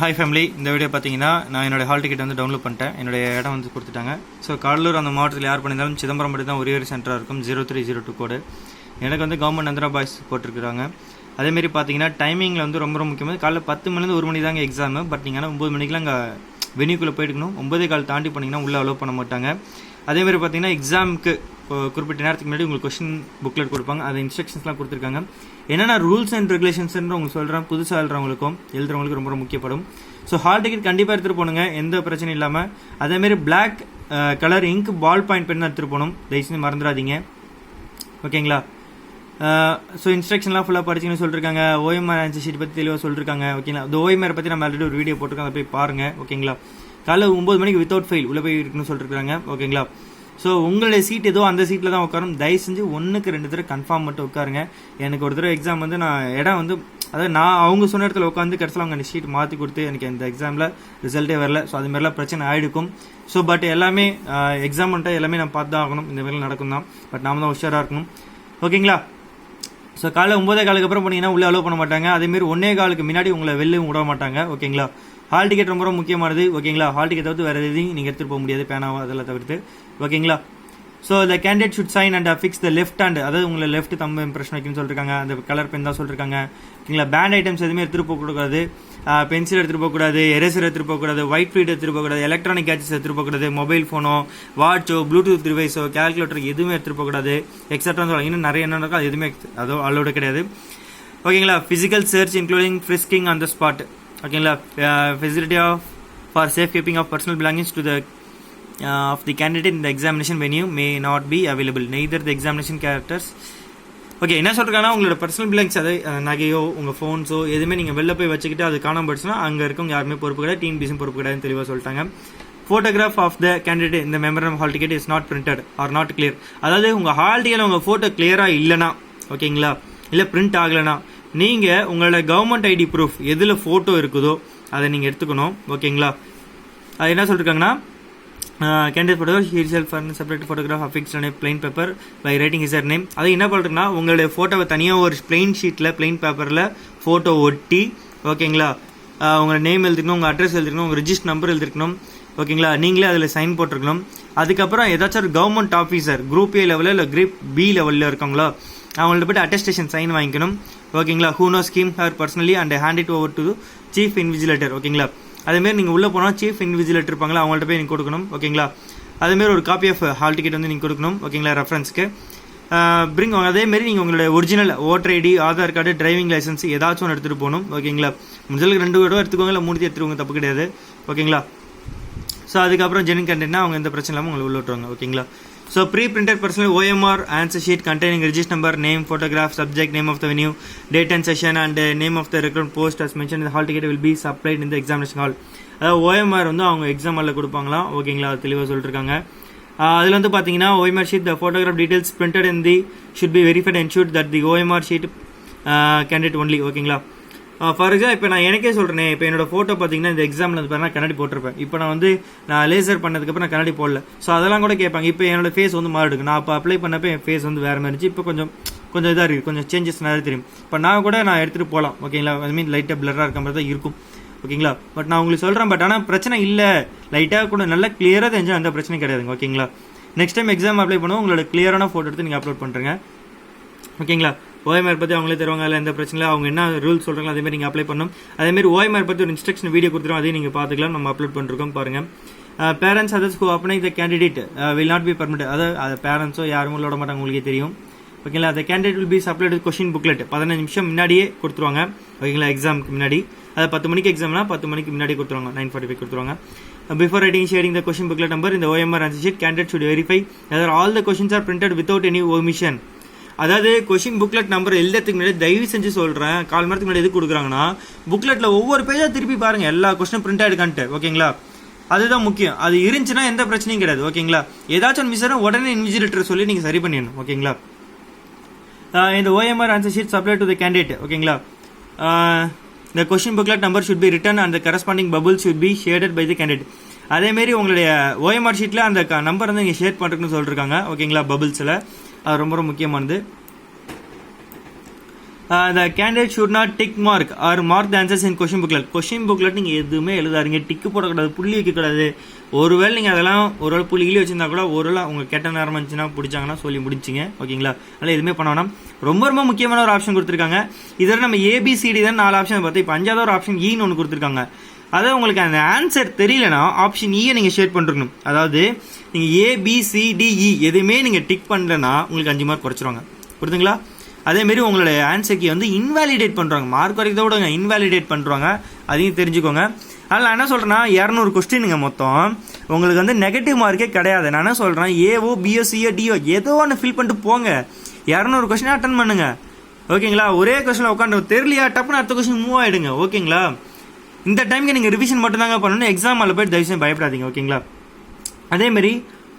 Hi family இந்த video பார்த்தீங்கன்னா நான் என்னோடய ஹால் டிக்கெட் வந்து டவுன்லோட் பண்ணிட்டேன். என்னுடைய இடம் வந்து கொடுத்துட்டாங்க. ஸோ கடலூர் அந்த மாவட்டத்தில் யார் பண்ணியிருந்தாலும் சிதம்பரம் மட்டும் தான் ஒரே ஒரு சென்டராக இருக்கும். Zero three zero two code எனக்கு வந்து கவர்மெண்ட் நந்திரா பாய்ஸ் போட்டிருக்கிறாங்க. அதேமாரி பார்த்தீங்கன்னா டைமிங்கில் வந்து ரொம்ப ரொம்ப முக்கியமாக காலைல பத்து மணிலேருந்து ஒரு மணி தாங்க எக்ஸாமு பட் நீங்கள் ஆனால் ஒம்பது மணிக்கெலாம் அங்கே வெனியூக்குள்ளே போயிட்டுக்கணும். ஒன்பதே கால் தாண்டி பண்ணிங்கன்னா உள்ளே அலோவ் பண்ண மாட்டாங்க. அதேமாதிரி பார்த்தீங்கன்னா எக்ஸாமுக்கு குறிப்பிட்ட நேரத்துக்கு முன்னாடி உங்களுக்கு கொஷின் புக்லெட் கொடுப்பாங்க. அது இன்ஸ்ட்ரக்ஷன்ஸ்லாம் கொடுத்துருக்காங்க. என்னென்ன ரூல்ஸ் அண்ட் ரெகுலேஷன்ஸ்ன்ற உங்களுக்கு சொல்கிறேன் புதுசாக எழுதுறவங்களுக்கும் எழுதுறவங்களுக்கு ரொம்ப ரொம்ப முக்கியப்படும். ஸோ ஹால் டிக்கெட் கண்டிப்பாக எடுத்துகிட்டு போகணுங்க. எந்த பிரச்சனையும் இல்லாமல் அதேமாரி black colour ink ball point pen தான் எடுத்துகிட்டு போகணும். தயவுசெய்து மறந்துடாதீங்க. ஓகேங்களா? ஸோ இன்ஸ்ட்ரக்ஷன்லாம் ஃபுல்லாக படிச்சுன்னு சொல்லியிருக்காங்க ஓஎம்ஆர் ஆன்சர் ஷீட் பற்றி தெளிவாக சொல்லியிருக்காங்க ஓகேங்களா? இந்த ஓஎம்ஆர் பற்றி நம்ம ஆல்ரெடி ஒரு வீடியோ போட்டிருக்கோம். அதை போய் பாருங்கள் ஓகேங்களா? காலைல ஒம்பது மணிக்கு வித்தவுட் ஃபெயில் உள்ளே போய் இருக்குன்னு சொல்லியிருக்காங்க ஓகேங்களா? ஸோ உங்களுடைய சீட் ஏதோ அந்த சீட்டில் தான் உட்காரும் தயவு செஞ்சு ஒன்றுக்கு ரெண்டு தடவை கன்ஃபார்ம் மட்டும் உட்காருங்க. எனக்கு ஒரு தடவை எக்ஸாம் வந்து நான் இடம் வந்து அதாவது நான் அவங்க சொன்ன இடத்துல உட்காந்து கடைசியில் அவங்க அந்த ஷீட் மாற்றி கொடுத்து எனக்கு இந்த எக்ஸாமில் ரிசல்ட்டே வரல. ஸோ அது மாதிரிலாம் பிரச்சனை ஆகிடுக்கும் ஸோ பட் எல்லாமே எக்ஸாம் பண்ணிட்டு எல்லாமே நான் பார்த்து தான் ஆகணும். இந்த மாதிரிலாம் நடக்கும் தான். பட் நாம தான் உஷாராக இருக்கணும். ஓகேங்களா? ஸோ காலை ஒம்பதே காலுக்கு அப்புறம் போனீங்கன்னா உள்ளே அலோவ் பண்ண மாட்டாங்க. அதேமாரி ஒன்னே காலுக்கு முன்னாடி உங்களை வெளில விட மாட்டாங்க. ஓகேங்களா? ஹால் டிக்கெட் ரொம்ப ரொம்ப முக்கியமானது. ஓகேங்களா ஹால் டிக்கெட் தவிர்த்து வேறு எதையும் நீங்கள் எடுத்துகிட்டு போக முடியாது. பேனாவோ அதெல்லாம் தவிர்த்து. ஓகேங்களா so the candidate should sign and fix the left hand அதாவது உங்களை லெஃப்ட் தம்பு இம்ப்ரெஷன் வைக்கணும்னு சொல்லிருக்காங்க. அந்த கலர் பென் தான் சொல்லிருக்காங்க. ஓகேங்களா பேண்ட் ஐட்டம்ஸ் எதுவுமே எடுத்துகிட்டு போகக்கூடாது பென்சில் uh, எடுத்துகிட்டு போகக்கூடாது எரேசர் எடுத்துகிட்டு போகக்கூடாது ஒயிட் ஃபீட் எடுத்துகிட்டு போகக்கூடாது எலக்ட்ரானிக் கேட்சஸ் எடுத்துகிட்டு போகக்கூடாது மொபைல் ஃபோனோ வாட்சோ ப்ளூடூத் டிவைஸோ கேல்குலேட்டர் எதுவுமே எடுத்துகிட்டு போகக்கூடாது எக்ஸட்ரா சொல்லுவாங்க. இன்னும் நிறைய என்ன இருக்கோ? அது எதுவுமே அதோ அலோடு கிடையாது. ஓகேங்களா physical search including frisking on the spot ஓகேங்களா facility of for safe keeping of personal belongings to the of the candidate இந்த examination venue may not be available neither the examination characters okay என்ன சொல்கிறாங்கன்னா உங்களோட personal belongs அதை uh, நகையோ உங்கள் ஃபோன்ஸோ எதுவுமே நீங்கள் வெளில போய் வச்சுக்கிட்டு அது காணாமல் போயிடுச்சுன்னா அங்கே இருக்கவங்க யாருமே பொறுப்பு கிடையாது டீம் பொறுப்பு கிடையாதுன்னு தெளிவாக சொல்லிட்டாங்க. ஃபோட்டோகிராஃப் ஆஃப் த கேண்டிடேட் இந்த மெமரம் hall ticket is not printed or not clear அதாவது உங்கள் ஹால் டிக்கெட்டில் உங்கள் ஃபோட்டோ கிளியராக இல்லைனா ஓகேங்களா இல்லை பிரிண்ட் ஆகலைனா நீங்கள் உங்களோட கவர்மெண்ட் ஐடி ப்ரூஃப் எதில் ஃபோட்டோ இருக்குதோ அதை நீங்கள் எடுத்துக்கணும். ஓகேங்களா? அது என்ன சொல்லிருக்காங்கன்னா candidate photo herself separate photograph affix and plain paper by writing his her name அதை என்ன பண்ணுறதுன்னா உங்களுடைய ஃபோட்டோவை தனியாக ஒரு பிளைன் ஷீட்டில் பிளைன் பேப்பரில் ஃபோட்டோ ஒட்டி ஓகேங்களா? உங்கள் நேம் எழுதிக்கணும் உங்கள் அட்ரஸ் எழுதிக்கணும் உங்கள் ரிஜிஸ்டர் நம்பர் எழுதிருக்கணும் ஓகேங்களா? நீங்களே அதில் சைன் போட்டிருக்கணும். அதுக்கப்புறம் ஏதாச்சும் ஒரு கவர்மெண்ட் ஆஃபீஸர் குரூப் ஏ லெவலில் இல்லை குரூப் பி லெவலில் இருக்கவங்களோ அவங்கள்ட்ட போய்ட்டு அட்டஸ்டேஷன் சைன் வாங்கிக்கணும். ஓகேங்களா? Who no scheme her personally and hand it over to chief invigilator ஓகேங்களா? அதேமாரி நீங்கள் உள்ளே போனால் சீஃப் இன்விஜிலேட்டர் இருப்பாங்களா? அவங்கள்ட்ட போய் நீங்கள் கொடுக்கணும் ஓகேங்களா? அதேமாரி ஒரு காப்பி ஆஃப் ஹால் டிக்கெட் வந்து நீங்கள் கொடுக்கணும் ஓகேங்களா ரெஃபரன்ஸ்க்கு பிரிங் அதேமாரி நீங்கள் உங்களோட original voter ID Aadhaar card driving licence ஏதாச்சும் ஒன்று எடுத்துகிட்டு போகணும் ஓகேங்களா? முதலுக்கு ரெண்டு கூட எடுத்துக்கோங்க இல்லை மூணு எடுத்துக்கோங்க தப்பு கிடையாது ஓகேங்களா? ஸோ அதுக்கப்புறம் ஜெனின் கண்டென்ட்னா அவங்க எந்த பிரச்சனை இல்லாமல் உங்களை உள்ள விட்டுருவாங்க ஓகேங்களா? So pre printed personal OMR answer sheet containing register number name photograph subject name of the venue date and session and name of the recruit post as mention hall ticket will be supplied இந்த examination hall அதாவது OMR வந்து அவங்க exam ஹாலில் கொடுப்பாங்களாம் ஓகேங்களா அது தெளிவாக சொல்லிருக்காங்க. அதில் வந்து பார்த்தீங்கன்னா OMR sheet the photograph details printed in the should be verified and should that the OMR sheet candidate only ஓகேங்களா ஃபார் எக்ஸாம்பிள் இப்போ நான் எனக்கே சொல்கிறேன் இப்போ என்னோட ஃபோட்டோ பார்த்தீங்கன்னா இந்த எக்ஸாமில் வந்து பார்த்தீங்கன்னா கண்ணாடி போட்டிருப்பேன். இப்போ நான் வந்து நான் லேசர் பண்ணதுக்கப்புறம் நான் கண்ணாடி போடல. ஸோ அதெல்லாம் கூட கேட்பாங்க. இப்போ என்னோட ஃபேஸ் வந்து மாறிடுக்கு நான் இப்போ அப்ளை பண்ணப்போ என் ஃபேஸ் வந்து வேறு மாதிரி இருந்துச்சு. இப்போ கொஞ்சம் கொஞ்சம் இதாக இருக்குது கொஞ்சம் சேஞ்சஸ் நிறைய தெரியும். இப்போ நான் கூட நான் எடுத்துகிட்டு போகலாம் ஓகேங்களா ஐ மீன் லைட்டாக பிளராக இருக்க மாதிரி தான் இருக்கும். ஓகேங்களா பட் நான் உங்களுக்கு சொல்கிறேன் பட் ஆனால் பிரச்சனை இல்லை. லைட்டாக கூட நல்லா கிளியராக தெரிஞ்சால் அந்த பிரச்சனை கிடையாதுங்க. ஓகேங்களா நெக்ஸ்ட் டைம் எக்ஸாம் அப்ளை பண்ணுவோம். உங்களோட கிளியரான ஃபோட்டோ எடுத்து நீங்கள் அப்லோட் பண்ணுறேங்க ஓகேங்களா ஓஎம்ஆர் பற்றி அவங்களே தருவாங்க அதில் எந்த பிரச்சனை அவங்க என்ன ரூல் சொல்கிறாங்களோ அதே மாதிரி நீங்கள் அப்ளை பண்ணணும். அதேமாதிரி ஓஎம்ஆர் பற்றி ஒரு இன்ஸ்ட்ரக்ஷன் வீடியோ கொடுத்துரும் அதையும் நீங்கள் பார்த்துக்கலாம். நம்ம அப்லோட் பண்ணிருக்கோம் பாருங்கள் parents others who அப்னை the candidate will not be permit அதாவது அது பேரண்ட்ஸோ யாரும் விட மாட்டாங்க உங்களுக்கே தெரியும். ஓகேங்களா அந்த candidate will be supplied question booklet பதினஞ்சு நிமிஷம் முன்னாடியே கொடுத்துருவாங்க. ஓகேங்களா எக்ஸாமுக்கு முன்னாடி. அது பத்து மணிக்கு எக்ஸாம்னா பத்து மணிக்கு முன்னாடி கொடுத்துருவாங்க. நைன் ஃபார்ட்டி ஃபைவ் கொடுத்துருவாங்க before writing sharing the question booklet number இந்த OMR answer sheet candidate should verify other all the questions are printed without any omission அதாவது கொஷின் புக்லெட் நம்பர் எழுதுறதுக்கு முன்னாடி தயவு செஞ்சு சொல்கிறேன் கால் மரத்துக்கு முன்னாடி எது கொடுக்குறாங்கன்னா புக்லெட்டில் ஒவ்வொரு பேஜாக திருப்பி பாருங்கள் எல்லா கொஸ்டினும் பிரிண்ட் ஆகிடுக்கான்ட்டு ஓகேங்களா அதுதான் முக்கியம். அது இருந்துச்சுன்னா எந்த பிரச்சனையும் கிடையாது. ஓகேங்களா ஏதாச்சும் மிஸ் ஆனால் உடனே இன்விஜிலேட்டர் சொல்லி நீங்கள் சரி பண்ணிடணும். ஓகேங்களா இந்த OMR answer sheet supply to the candidate ஓகேங்களா இந்த question booklet number should be written அந்த corresponding bubble should be shaded by the candidate அதேமாரி உங்களுடைய ஓஎம்ஆர் ஷீட்டில் அந்த நம்பர் வந்து நீங்கள் ஷேர் பண்ணுறதுன்னு சொல்லிருக்காங்க. ஓகேங்களா பபுள்ஸில் அது ரொம்ப ரொம்ப முக்கியமானது. The candidate should not tick mark or mark the answers in question booklet question booklet நீங்கள் எதுவுமே எழுதாதீங்க. டிக்கு போடக்கூடாது புள்ளி வைக்கக்கூடாது. ஒருவேளை நீங்கள் அதெல்லாம் ஒருவேளை புள்ளி கிளி வச்சிருந்தா கூட ஒருவேளை உங்கள் கெட்ட நேரம் இருந்துச்சுன்னா பிடிச்சாங்கன்னா சொல்லி முடிச்சிங்க. ஓகேங்களா? அதனால் எதுவுமே பண்ண வேணாம். ரொம்ப ரொம்ப முக்கியமான ஒரு ஆப்ஷன் கொடுத்துருக்காங்க. இதில் நம்ம ஏபிசிடி தான் நாலு ஆப்ஷன் பார்த்து இப்போ அஞ்சாவது ஒரு ஆப்ஷன் ஈன்னு e ஒன்று கொடுத்துருக்காங்க. அதாவது உங்களுக்கு அந்த ஆன்சர் தெரியலனா ஆப்ஷன் இயை நீங்கள் ஷேர் பண்ணிருக்கணும். அதாவது நீங்கள் ஏபிசிடிஇ e எதுவுமே நீங்கள் டிக் பண்ணலன்னா உங்களுக்கு அஞ்சு மார்க் குறைச்சிருவாங்க. புரியுதுங்களா? அதேமாரி உங்களோட ஆன்சருக்கு வந்து இன்வாலிடேட் பண்ணுறாங்க மார்க் வரைக்கும் விடுங்க. இன்வாலிடேட் பண்ணுறாங்க அதையும் தெரிஞ்சுக்கோங்க. அதனால் நான் என்ன சொல்கிறேன்னா இரநூறு கொஸ்டினுங்க மொத்தம். உங்களுக்கு வந்து நெகட்டிவ் மார்க்கே கிடையாது. நான் என்ன சொல்கிறேன் ஏஓ பிஎஸ்சியோ டிஓ ஏதோ ஒன்று ஃபில் பண்ணிட்டு போங்க. இரநூறு கொஸ்டின் அட்டன் பண்ணுங்க. ஓகேங்களா ஒரே கொஸ்டினில் உட்காந்து தெரியலையா? டப்புன்னு அடுத்த கொஸ்டின் மூவ் ஆகிடுங்க ஓகேங்களா இந்த டைமுக்கு நீங்கள் ரிவிஷன் மட்டும் தாங்க பண்ணணும் எக்ஸாம் அதில் போய் தயவுசெய்து பயப்படாதீங்க ஓகேங்களா அதே மாதிரி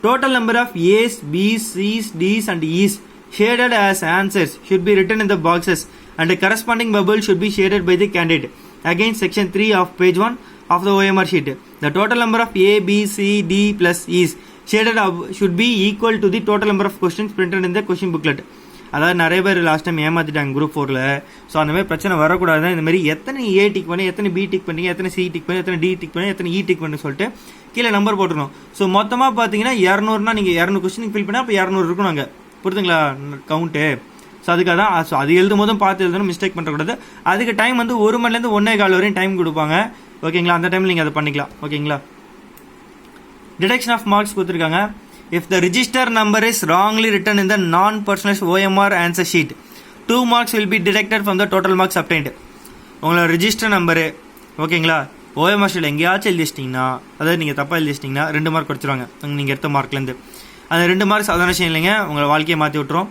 total number of A's B's C's D's and E's shaded as answers should be written in the boxes and corresponding bubble should be shaded by the candidate again section three of page one of the OMR sheet the total number of A B C D plus is shaded should be equal to the total number of questions printed in question booklet அதாவது நிறைய பேர் last time ஏமாத்திட்டாங்க group ஃபோரில் so அந்த மாதிரி பிரச்சனை வரக்கூடாது இந்த மாதிரி எத்தனை ஏ டிக் பண்ணி எத்தனை பி டிக் பண்ணி எத்தனை சி டிக் பண்ணி எத்தனை டி டிக் பண்ணி எத்தனை e இ டிக் பண்ணி சொல்லிட்டு கீழே நம்பர் போட்டுருணும் ஸோ மொத்தமாக பார்த்தீங்கன்னா இரநூறுனா நீங்கள் இரநூறு கொஸ்டினுக்கு ஃபில் பண்ணால் அப்போ இரநூறு இருக்கணும் அங்கே. புரிதுங்களா கவுண்ட்டு ஸோ அதுக்காக தான் ஸோ அது எழுதும் போதும் பார்த்து எழுதணும் மிஸ்டேக் பண்ணுறக்கூடாது அதுக்கு டைம் வந்து ஒரு மணிலேருந்து ஒன்றே கால் வரையும் டைம் கொடுப்பாங்க. ஓகேங்களா அந்த டைமில் நீங்கள் அதை பண்ணிக்கலாம். ஓகேங்களா டிடெக்ஷன் ஆஃப் மார்க்ஸ் கொடுத்துருக்காங்க. If the register number is wrongly written in the non personalise OMR answer sheet two marks will be detected from the total marks obtained உங்களோட ரிஜிஸ்டர் நம்பரு ஓகேங்களா ஓஎம்ஆர் ஷீட் எங்கேயாச்சும் எழுதி வச்சிட்டிங்கன்னா அதாவது நீங்கள் தப்பாக எழுதி வச்சிட்டிங்கன்னா ரெண்டு மார்க் குறைச்சிருவாங்க நீங்கள் எடுத்த மார்க்லேருந்து அந்த ரெண்டு மார்க் சாதாரண விஷயம் இல்லைங்க. உங்களை வாழ்க்கையை மாற்றி விட்டுரும்.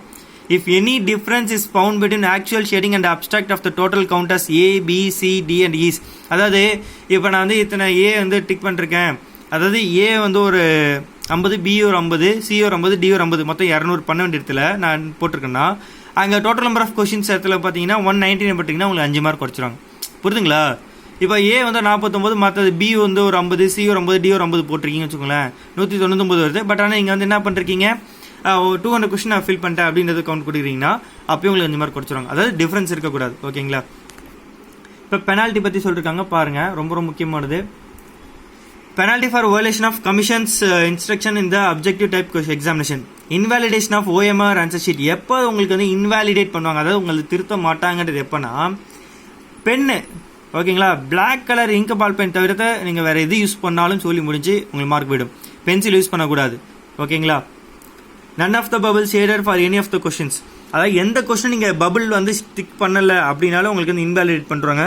If any difference is found between actual shading and அப்டாக்ட் of the total counters A B C D and E's அதாவது இப்போ நான் வந்து இத்தனை ஏ வந்து டிக் பண்ணிருக்கேன். அதாவது ஏ வந்து ஒரு ஐம்பது பி ஒரு ஐம்பது சி ஒரு ஐம்பது டி ஒரு ஐம்பது மொத்தம் இரநூறு பண்ண வேண்டிய இடத்துல நான் போட்டிருக்கேன்னா அங்கே டோட்டல் நம்பர் ஆஃப் கொஷின்ஸ் இடத்துல பார்த்தீங்கன்னா ஒன் நைன்டீன் பார்த்தீங்கன்னா உங்களுக்கு அஞ்சு மார்க் குறைச்சிருவாங்க. புரியுதுங்களா? இப்போ ஏ வந்து நாற்பத்தொம்பது மற்றது பி வந்து ஒரு ஐம்பது சி ஒரு ஐம்பது டி ஒரு ஐம்பது போட்டிருக்கீங்கன்னு வச்சுக்கோங்களேன். நூற்றி தொண்ணூத்தொம்பது வருது. பட் ஆனால் நீங்கள் வந்து என்ன பண்ணுறீங்க டூ ஹண்ட்ரட் கொஸ்டின் நான் ஃபில் பண்ணிட்டேன் அப்படின்றது கவுண்ட் கொடுக்குறீங்கன்னா அப்பயும் உங்களுக்கு அஞ்சு மார்க் குறைச்சிருவாங்க. அதாவது டிஃப்ரென்ஸ் இருக்கக்கூடாது. ஓகேங்களா இப்போ பெனால்ட்டி பற்றி சொல்லியிருக்காங்க பாருங்கள் ரொம்ப ரொம்ப முக்கியமானது. Penalty for violation of commission's uh, instruction in the objective type of examination. Invalidation of எப்போ உங்களுக்கு வந்து இன்வாலிடேட் பண்ணுவாங்க? அதாவது உங்களுக்கு திருத்த மாட்டாங்கன்றது எப்போனா பென்னு. ஓகேங்களா? Black colour ink ball pen தவிர்த்து நீங்கள் வேறு எது யூஸ் பண்ணாலும் சொல்லி முடிஞ்சு உங்களுக்கு மார்க் போயிடும். பென்சில் யூஸ் பண்ணக்கூடாது. ஓகேங்களா? None of the bubble shaded for any of the questions அதாவது எந்த கொஷின் நீங்கள் பபிள் வந்து ஸ்டிக் பண்ணலை அப்படின்னாலும் உங்களுக்கு வந்து இன்வாலிடேட் பண்ணுறாங்க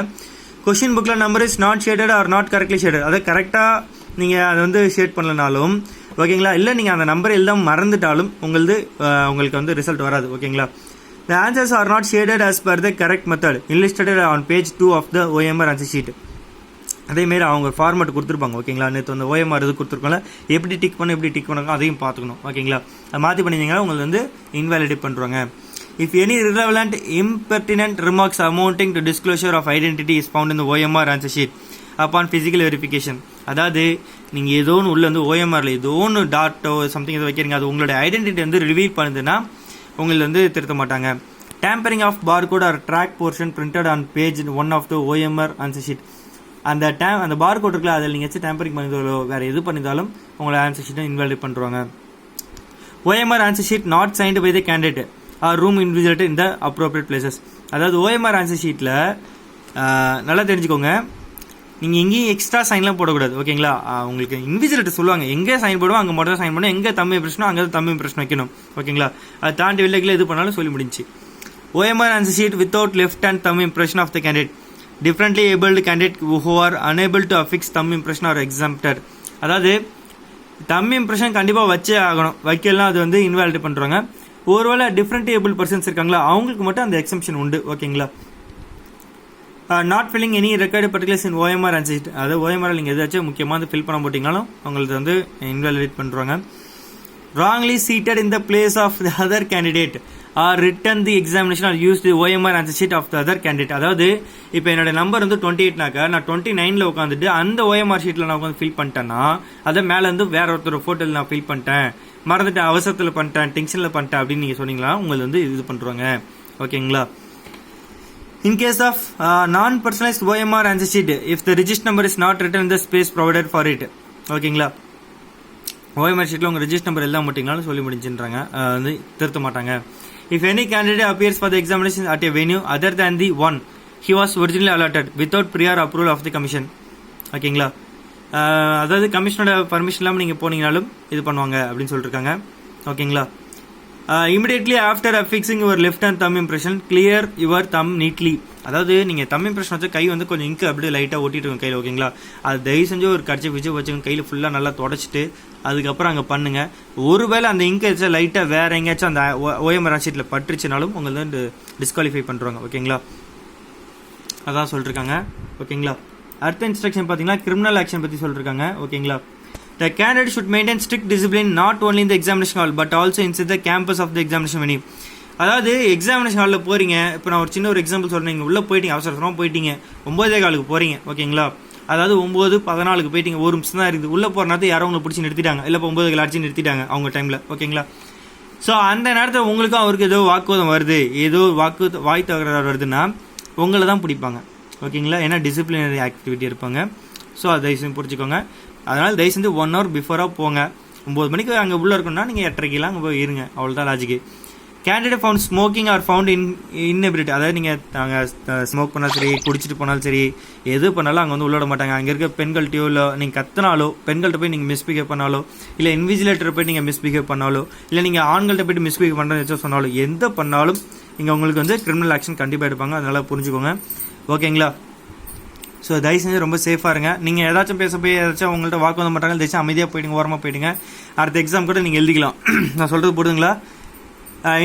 கொஷின் புக்கில் number is not shaded or not correctly shaded அதை கரெக்டாக நீங்கள் அதை வந்து ஷேர் பண்ணலனாலும் ஓகேங்களா இல்லை நீங்கள் அந்த நம்பர் எல்லாம் மறந்துட்டாலும் உங்களது உங்களுக்கு வந்து ரிசல்ட் வராது ஓகேங்களா the answers are not shaded as per the correct method illustrated on page two of the OMR answer sheet அதேமாரி அவங்க ஃபார்மேட் கொடுத்துருப்பாங்க ஓகேங்களா நேற்று அந்த ஓஎம்ஆர் இது கொடுத்துருக்கோம்ல எப்படி டிக் பண்ண எப்படி டிக் பண்ணுங்க அதையும் பார்த்துக்கணும் ஓகேங்களா அதை மாற்றி பண்ணிங்கன்னா உங்களுக்கு வந்து இன்வாலிடேட் பண்ணுறாங்க if any irrelevant impertinent remarks amounting to disclosure of identity is found இந்த OMR answer sheet upon physical verification அதாவது நீங்கள் ஏதோ ஒன்று உள்ள வந்து ஓஎம்ஆரில் ஏதோ ஒன்று டாட்டோ சம்திங் எதோ வைக்கிறீங்க அது உங்களோட ஐடென்டிட்டி வந்து ரிவீல் பண்ணுதுன்னா உங்களை வந்து திருத்த மாட்டாங்க. Tampering of barcode or track portion printed on page one of the OMR answer sheet அந்த டே அந்த பார் கோட் இருக்குல்ல அதில் நீங்கள் வச்சு டேம்பரிங் பண்ணிதாலோ வேறு எது பண்ணியிருந்தாலும் உங்களை ஆன்சர் ஷீட்டை இன்வால்வ் பண்ணுறாங்க OMR answer sheet not signed by the candidate or room invigilator இந்த அப்ரோப்ரியேட் பிளேசஸ் அதாவது ஓஎம்ஆர் ஆன்சர் ஷீட்டில் நல்லா தெரிஞ்சுக்கோங்க. நீங்கள் எங்கேயும் எக்ஸ்ட்ரா சைன்லாம் போடக்கூடாது ஓகேங்களா உங்களுக்கு இன்விஜிலேட்டர் சொல்லுவாங்க. எங்கே சைன் போடுவோம் அங்கே மட்டும் சைன் பண்ணுவோம் எங்கே தமிழ் பிரச்சனை அங்கே தமிழ் பிரச்சனை வைக்கணும் ஓகேங்களா அதை தாண்டி வில்லைகளை எது பண்ணாலும் சொல்லி முடிஞ்சு OMR answer sheet without left hand thumb impression of the candidate differently abled candidate who are unable to affix thumb impression or exempted அதாவது தம் இம்ப்ரெஷன் கண்டிப்பாக வச்சே ஆகணும். வைக்கலாம் அது வந்து இன்வாலிட் பண்ணுறாங்க ஒருவேளை டிஃப்ரெண்ட் ஏபிள் பர்சன்ஸ் இருக்காங்களா அவங்களுக்கு மட்டும் அந்த எக்ஸம்ஷன் உண்டு ஓகேங்களா not filling any record particulars in OMR answer sheet அதாவது ஓஎம்ஆர் நீங்கள் எதாச்சும் முக்கியமாக ஃபில் பண்ண போட்டிங்கனாலும் அவங்களுக்கு வந்து இன்வாலிடேட் பண்ணுறாங்க wrongly seated in the place of the other candidate or written the examination or use the OMR and sheet of the other candidate அதாவது இப்போ என்னோட நம்பர் வந்து டுவெண்ட்டி எயிட்னாக்கா நான் டுவெண்ட்டி நைனில் உட்காந்துட்டு அந்த ஓஎம்ஆர் ஷீட்டில் நான் உட்காந்து ஃபில் பண்ணிட்டேன்னா அதை மேலே வந்து வேற ஒருத்தர் ஃபோட்டோவில் நான் ஃபில் பண்ணிட்டேன். மறந்துட்டு அவசரத்தில் பண்ணிட்டேன் டென்ஷனில் பண்ணிட்டேன் அப்படின்னு நீங்கள் சொன்னீங்களா உங்களுக்கு வந்து இது பண்ணுறாங்க ஓகேங்களா In case of uh, non-personalized OMR answer sheet, if the register number is not written in the space provided for it, ஓகேங்களா ஓஎம்ஆர் ஷீட்டில் உங்கள் ரெஜிஸ்டர் நம்பர் எல்லாம் மட்டும்னாலும் சொல்லி முடிஞ்சுன்றாங்க. வந்து திருத்த மாட்டாங்க. If any candidate appears for the examination at a venue other than the one he was originally allotted without prior approval of the commission ஓகேங்களா அதாவது கமிஷனோட பர்மிஷன் இல்லாமல் நீங்கள் போனீங்கனாலும் இது பண்ணுவாங்க அப்படின்னு சொல்லியிருக்காங்க ஓகேங்களா immediately after affixing your left hand thumb impression clear your thumb neatly அதாவது நீங்கள் தம் இம்ப்ரெஷன் வச்சு கை வந்து கொஞ்சம் இங்கு அப்படியே லைட்டாக ஓட்டிட்டு இருக்கும் கையில் ஓகேங்களா அது தயவு செஞ்சு ஒரு கடிச்சு வச்சு வச்சுக்கோங்க. கையில் ஃபுல்லாக நல்லா தொடச்சிட்டு அதுக்கப்புறம் அங்கே பண்ணுங்கள் ஒருவேளை அந்த இங்கு வச்சா லைட்டாக வேற எங்கேயாச்சும் அந்த ஓஎம்ஆர் ஷீட்டில் பட்டுருச்சுனாலும் உங்களை வந்து டிஸ்குவாலிஃபை பண்ணுறாங்க ஓகேங்களா அதான் சொல்லிருக்காங்க ஓகேங்களா அடுத்த இன்ஸ்ட்ரக்ஷன் பார்த்தீங்கன்னா கிரிமினல் ஆக்ஷன் பற்றி சொல்லிருக்காங்க ஓகேங்களா the candidate should maintain strict discipline not only in the examination hall but also inside the campus of the examination venue. அதாவது எக்ஸாமினேஷன் ஹாலில் போகிறீங்க இப்போ நான் ஒரு சின்ன ஒரு எக்ஸாம்பிள் சொல்கிறேன் நீங்கள் உள்ளே போயிட்டீங்க. அவசரமாக போயிட்டீங்க. ஒம்பதே காலுக்கு போகிறீங்க ஓகேங்களா? அதாவது ஒம்பது பதினாலுக்கு போயிட்டீங்க. ஒரு நிமிஷம் தான் இருக்குது. உள்ளே போகிற நேரத்தை யாரோ உங்களை பிடிச்சி நிறுத்திட்டாங்க. இல்லை இப்போ ஒம்பது கால் அடிச்சு நிறுத்திட்டாங்க அவங்க டைமில் ஓகேங்களா? ஸோ அந்த நேரத்தில் உங்களுக்கும் அவருக்கு ஏதோ வாக்குவாதம் வருது. ஏதோ வாக்கு வாய் தகராறு வருதுன்னா உங்களை தான் பிடிப்பாங்க. ஓகேங்களா? ஏன்னா டிசிப்ளினரி ஆக்டிவிட்டி இருப்பாங்க. ஸோ அதை புரிஞ்சுக்கோங்க. அதனால் தயவு செஞ்சு ஒன் ஹவர் பிஃபோராக போங்க. ஒம்பது மணிக்கு அங்கே உள்ளே இருக்கணும்னா நீங்கள் எட்டரைக்கெல்லாம் அங்கே போய் இருங்க. அவ்வளோதான் logic candidate found smoking or found in inability அதாவது நீங்கள் நாங்கள் ஸ்மோக் பண்ணாலும் சரி குடிச்சிட்டு போனாலும் சரி எது பண்ணாலும் அங்கே வந்து உள்ள மாட்டாங்க. அங்கே இருக்க பெண்கள்கிட்டயோ இல்லை நீங்கள் கத்தினாலோ பெண்கள்கிட்ட போய் நீங்கள் மிஸ்பிஹேவ் பண்ணாலோ இல்லை இன்விஜிலேட்டரை போய் நீங்கள் மிஸ்பிஹேவ் பண்ணாலோ இல்லை நீங்கள் ஆண்கள்கிட்ட போய்ட்டு மிஸ்பிஹேவ் பண்ணுறது சொன்னாலும் எந்த பண்ணாலும் இங்கே உங்களுக்கு வந்து கிரிமினல் ஆக்ஷன் கண்டிப்பாக எடுப்பாங்க. அதனால் புரிஞ்சுக்கோங்க. ஓகேங்களா ஸோ தயவு செஞ்சு ரொம்ப சேஃபாக இருங்க. நீங்கள் ஏதாச்சும் பேச போய் ஏதாச்சும் உங்கள்கிட்ட வாக்குவாதம் பண்ணுறாங்க தயவுச்சு அமைதியாக போயிடுங்க ஓரமாக போயிடுங்க. அடுத்த எக்ஸாம் கூட நீங்கள் எழுதிக்கலாம். நான் சொல்கிறது போடுங்களா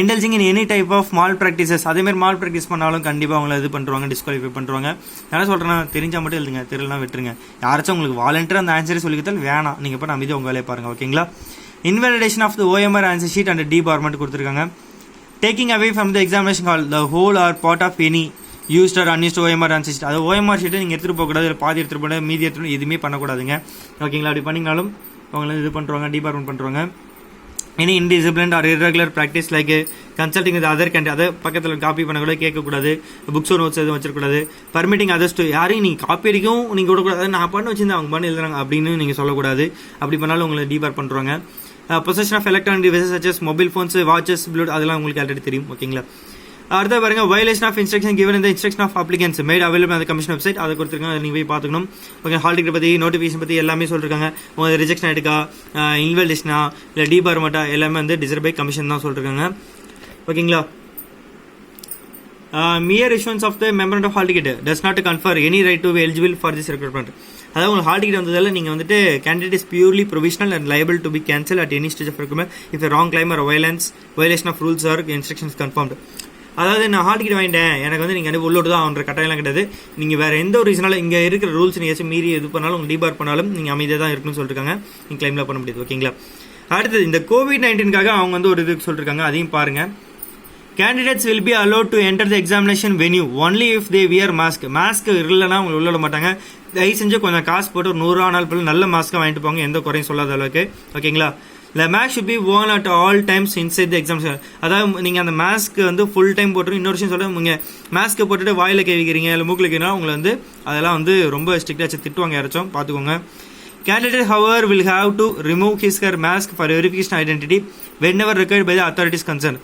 indulging in any type of malpractices அதேமாதிரி மால் ப்ராக்டிஸ் பண்ணாலும் கண்டிப்பாக அவங்கள இது பண்ணுறாங்க டிஸ்குவாலிஃபை பண்ணுறாங்க என்ன சொல்கிறேன்னா தெரிஞ்சால் மட்டும் எழுதுங்க தெரியலாம் விட்டுருங்க. யாராச்சும் உங்களுக்கு வாலண்டியர் அந்த ஆன்சரை சொல்லிக்கிட்டால் வேணாம். நீங்கள் போய் அமைதியாக உங்கள் வேலையை பாருங்கள் ஓகேங்களா invalidation of the OMR answer sheet and debarment கொடுத்துருக்காங்க. Taking away from the examination hall the whole or part of any used or unused OMR answer அது ஓஎம்ஆர் ஷீட்டை நீங்கள் எடுத்துகிட்டு போகக்கூடாது இல்லை பாதி எடுத்துகிட்டு போகக்கூடாது மீதி எடுத்துகிட்டு எதுவுமே பண்ணக்கூடாதுங்க. ஓகேங்களா அப்படி பண்ணிங்கனாலும் அவங்கள இது பண்ணுறாங்க டிபார்ட்மெண்ட் பண்ணுறாங்க any indiscipline or irregular practice like consulting with other country அதை பக்கத்தில் காப்பி பண்ணக்கூடாது கேட்கக்கூடாது. புக்ஸ் நோட்ஸ் எதுவும் வச்சிருக்கூடாது பர்மிட்டிங் அதர்ஸ் டு யாரையும் நீங்கள் காப்பி அடிக்கும் நீங்கள் விடக்கூடாது. நான் பண்ண வச்சிருந்தேன் அவங்க பண்ண எழுதுறாங்க அப்படின்னு நீங்கள் சொல்லக்கூடாது. அப்படி பண்ணாலும் உங்களை டிபார் பண்ணுறாங்க possession of electronic devices such as mobile phones watches Bluetooth அதெல்லாம் உங்களுக்கு ஆல்ரெடி தெரியும். ஓகேங்களா அடுத்த பாருங்க வயலேஷன் ஆஃப் இன்ஸ்ட்ரக்ஷன் கிவன் இந்த instruction of applicants made available அந்த கமிஷன் வெப்சைட் அதை கொடுத்துருக்காங்க நீங்கள் போய் பார்த்துக்கணும். ஓகே ஹால் டிக்கெட் பற்றி நோட்டிஃபிகேஷன் பற்றி எல்லாமே சொல்லிருக்காங்க. உங்கள் ரிஜெக்ஷன் ஆகிடுக்கா இன்வெல்டேஷனா இல்லை டிபார்மெண்ட்டா எல்லாமே வந்து டிசர்வ் பை கமிஷன் தான் சொல்லிருக்காங்க. ஓகேங்களா? Mere issuance of the memorandum of hall ticket does not confer any right to eligible for this recruitment அதாவது உங்களுக்கு ஹால் டிக்கெட் வந்ததால் நீங்கள் வந்துட்டு candidate is purely provisional and liable to be cancel at any stage of recruitment if wrong claim or violence violation of rules or instructions confirmed அதாவது நான் hall ticket வாங்கிட்டேன். எனக்கு வந்து நீங்கள் வந்து உள்ளோடு தான் அவன்ற கட்டாயம்லாம் கிடையாது. நீங்கள் வேறு எந்த ஒரு ரீசனாலும் இங்கே இருக்கிற ரூல்ஸ் நீங்கள் மீறி இது பண்ணாலும் உங்கள் டிபார்ட் பண்ணாலும் நீங்கள் அமைதியாக தான் இருக்கணும்னு சொல்லிருக்காங்க. நீங்கள் கிளைம்லாம் பண்ண முடியாது. ஓகேங்களா அடுத்தது இந்த கோவிட் நைன்டீன்காக அவங்க வந்து ஒரு இது சொல்லியிருக்காங்க அதையும் பாருங்கள் candidates will be allowed to enter the examination venue only if they wear mask mask இல்லைன்னா அவங்க உள்ள விட மாட்டாங்க. தயவு செஞ்சு கொஞ்சம் காசு போட்டு ஒரு நூறுரூவா நாள் போல நல்ல மாஸ்க்காக வாங்கிட்டு போங்க. எந்த குறையும் சொல்லாத அளவுக்கு. ஓகேங்களா இந்த masks should be worn at all times inside the exam அதாவது நீங்கள் அந்த மாஸ்க் வந்து ஃபுல் டைம் போட்டு இன்னொரு விஷயம் சொல்ல நீங்கள் மாஸ்க்கை போட்டுட்டு வாயில் கேவிக்கிறீங்க இல்லை மூக்கில் கேட்கணும் உங்களை வந்து அதெல்லாம் வந்து ரொம்ப ஸ்ட்ரிக்டாக திட்டுவாங்க யாராச்சும் பார்த்துக்கோங்க Candidate, however, will have to remove his her mask for verification identity whenever required by the authorities concerned.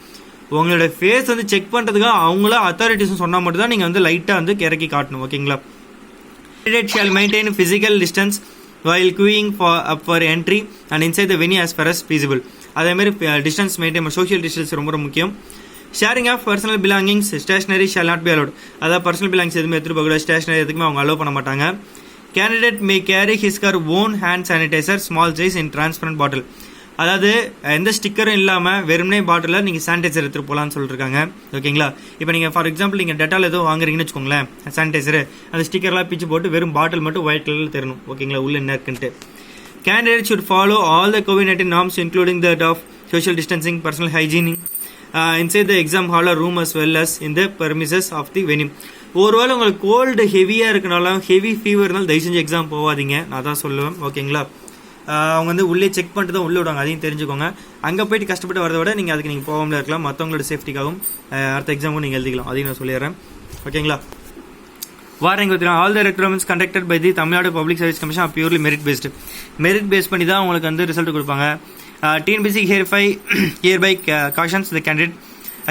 உங்களோட ஃபேஸ் வந்து செக் பண்ணுறதுக்காக அவங்கள அத்தாரிட்டிஸ் சொன்னால் மட்டும் தான் நீங்கள் வந்து லைட்டாக வந்து இறக்கி காட்டணும் ஓகேங்களா candidate shall maintain physical distance while queuing for up for entry and inside the venue as far as feasible. அதேமாரி டிஸ்டன்ஸ் மெயின்டைன் சோஷியல் டிஸ்டன்ஸ் ரொம்ப ரொம்ப முக்கியம். Sharing of personal belongings stationery shall not be allowed அதாவது personal belongings எதுவுமே எடுத்துட்டு போகக்கூடாது stationery எதுக்குமே அவங்க அலோவ் பண்ண மாட்டாங்க. Candidate may carry his her own hand sanitiser small size in transparent bottle அதாவது எந்த ஸ்டிக்கரும் இல்லாமல் வெறுமனே பாட்டிலில் நீங்கள் சானிடைசர் எடுத்துகிட்டு போகலான்னு சொல்லிருக்காங்க. ஓகேங்களா இப்போ நீங்கள் ஃபார் எக்ஸாம்பிள் நீங்கள் டெட்டால் எதுவும் வாங்குறீங்கன்னு வச்சுக்கோங்களேன் சானிடைசரு அந்த ஸ்டிக்கர்லாம் பிச்சு போட்டு வெறும் பாட்டில் மட்டும் ஒயிட் கலரில் தரணும். ஓகேங்களா உள்ள என்ன இருக்குன்ட்டு. Candidates should follow all the COVID-19 norms, including that of social distancing, personal hygiene, uh, inside the exam hall or room as well as in the premises of ஒருவேளை உங்களுக்கு கோல்டு ஹெவியாக இருக்கனால ஹெவி ஃபீவர்னால தயவு செஞ்சு எக்ஸாம் போகாதீங்க. நான் தான் சொல்லுவேன். ஓகேங்களா அவங்க வந்து உள்ளே செக் பண்ணிட்டு தான் உள்ளே விடுவாங்க அதையும் தெரிஞ்சுக்கோங்க. அங்கே போயிட்டு கஷ்டப்பட்டு வரதை விட நீங்கள் அதுக்கு நீங்கள் போகாமல் இருக்கலாம். மற்றவங்களோட சேஃப்டிக்காகவும் அடுத்த எக்ஸாமும் நீங்கள் எழுதிக்கலாம். அதையும் நான் சொல்லிடுறேன். ஓகேங்களா வாரங்க பார்த்துக்கலாம் all the recruitments conducted by the Tamil Nadu public service commission are purely merit based merit base பண்ணி தான் உங்களுக்கு வந்து ரிசல்ட் கொடுப்பாங்க. TNPSC hereby hereby cautions the candidate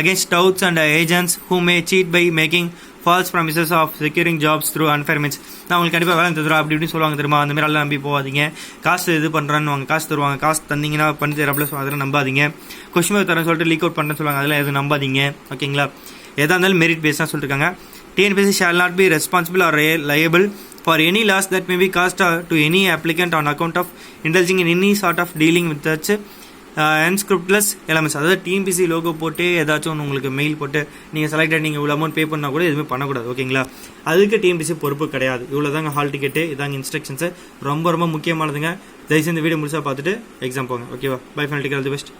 against touts and agents who may cheat by making false promises of securing jobs through unfair means நான் உங்களுக்கு கண்டிப்பாக வேலை தந்துடும் அப்படி இப்படின்னு சொல்லுவாங்க தெரியுமா? அந்த மாதிரி எல்லாம் நம்பி போகாதீங்க காசு இது பண்ணுறேன்னு வாங்க. காசு தருவாங்க. காசு தந்தீங்கன்னா பண்ணி தரப்பல அதெல்லாம் நம்பாதீங்க. கொஸ்டின் தரேன் சொல்லிட்டு லீக் அவுட் பண்ணுறேன்னு சொல்லுவாங்க. அதெல்லாம் எதுவும் நம்பாதீங்க. ஓகேங்களா? எதாக இருந்தாலும் மெரிட் பேஸ் தான் சொல்லியிருக்காங்க TNPSC shall not be responsible or liable for any loss that may be caused to any applicant on account of indulging in any sort of dealing with such unscrupulous elements அதாவது TNPSC logo போட்டு ஏதாச்சும் ஒன்று உங்களுக்கு mail போட்டு நீங்கள் select ஆகி நீங்கள் இவ்வளோ அமௌண்ட் பே பண்ணால் கூட எதுவுமே பண்ணக்கூடாது ஓகேங்களா அதுக்கு டிஎம்பிசி பொறுப்பு கிடையாது. இவ்வளோ தாங்க ஹால் டிக்கெட்டு இதாங்க இன்ஸ்ட்ரக்ஷன்ஸு ரொம்ப ரொம்ப முக்கியமானதுங்க. தயவுசெய்து வீடியோ முழுசாக பார்த்துட்டு எக்ஸாம் போங்க ஓகேவா bye final ticket all the best